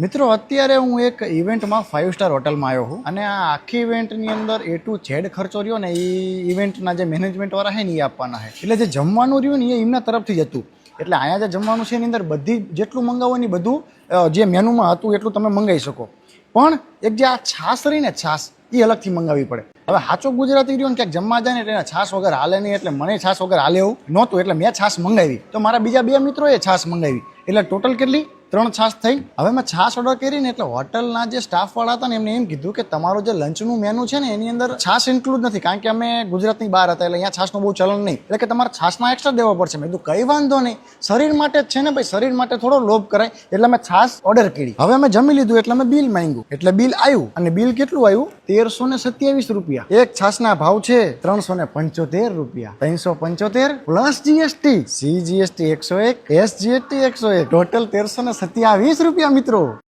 મિત્રો, અત્યારે હું એક ઇવેન્ટમાં ફાઇવ સ્ટાર હોટલમાં આવ્યો છું અને આ આખી ઇવેન્ટની અંદર એ ટુ ઝેડ ખર્ચો રહ્યો ને એ ઇવેન્ટના જે મેનેજમેન્ટવાળા છે ને એ આપવાના છે. એટલે જે જમવાનું રહ્યું ને એ એમના તરફથી જ હતું. એટલે અહીંયા જે જમવાનું છે એની અંદર બધી જેટલું મંગાવવાની બધું જે મેનુમાં હતું એટલું તમે મંગાવી શકો. પણ એક જે આ છાશ રહી ને છાશ એ અલગથી મંગાવવી પડે. હવે સાચો ગુજરાતી રહ્યો ને ક્યાંક જમવા જાય ને એટલે છાશ વગર હાલે નહીં એટલે મને છાશ વગર હાલે એવું નહોતું એટલે મેં છાશ મંગાવી. તો મારા બીજા બે મિત્રોએ છાશ મંગાવી. એટલે ટોટલ કેટલી? ત્રણ છાશ થઈ. હવે મેં છાશ ઓર્ડર કરી ને એટલે હોટલના જે સ્ટાફવાળા હતા ને એમને એમ કીધું કે તમારું જે લંચનું મેનુ છે ને એની અંદર છાશ ઇન્ક્લુડ નથી, કારણ કે અમે ગુજરાતની બહાર હતા એટલે અહીંયા છાશનું બહુ ચલણ નહીં. એટલે કે તમારે છાસમાં એક્સ્ટ્રા દેવા પડશે. મેં કીધું, કઈ વાંધો નહીં. શરીર માટે જ છે ને ભાઈ, શરીર માટે થોડો લોભ કરાય. એટલે મેં છાશ ઓર્ડર કરી. હવે અમે જમી લીધું એટલે અમે બિલ માંગ્યું. એટલે બિલ આવ્યું અને બિલ કેટલું આવ્યું તેરસો ને સત્યાવીસ રૂપિયા. એક છાશના ભાવ છે ત્રણસો ને પંચોતેર રૂપિયા. ત્રણસો પંચોતેર પ્લસ જીએસટી સી જીએસટી એકસો એક એસ જીએસટી એકસો એક. ટોટલ તેરસો ને સત્યાવીસ રૂપિયા મિત્રો.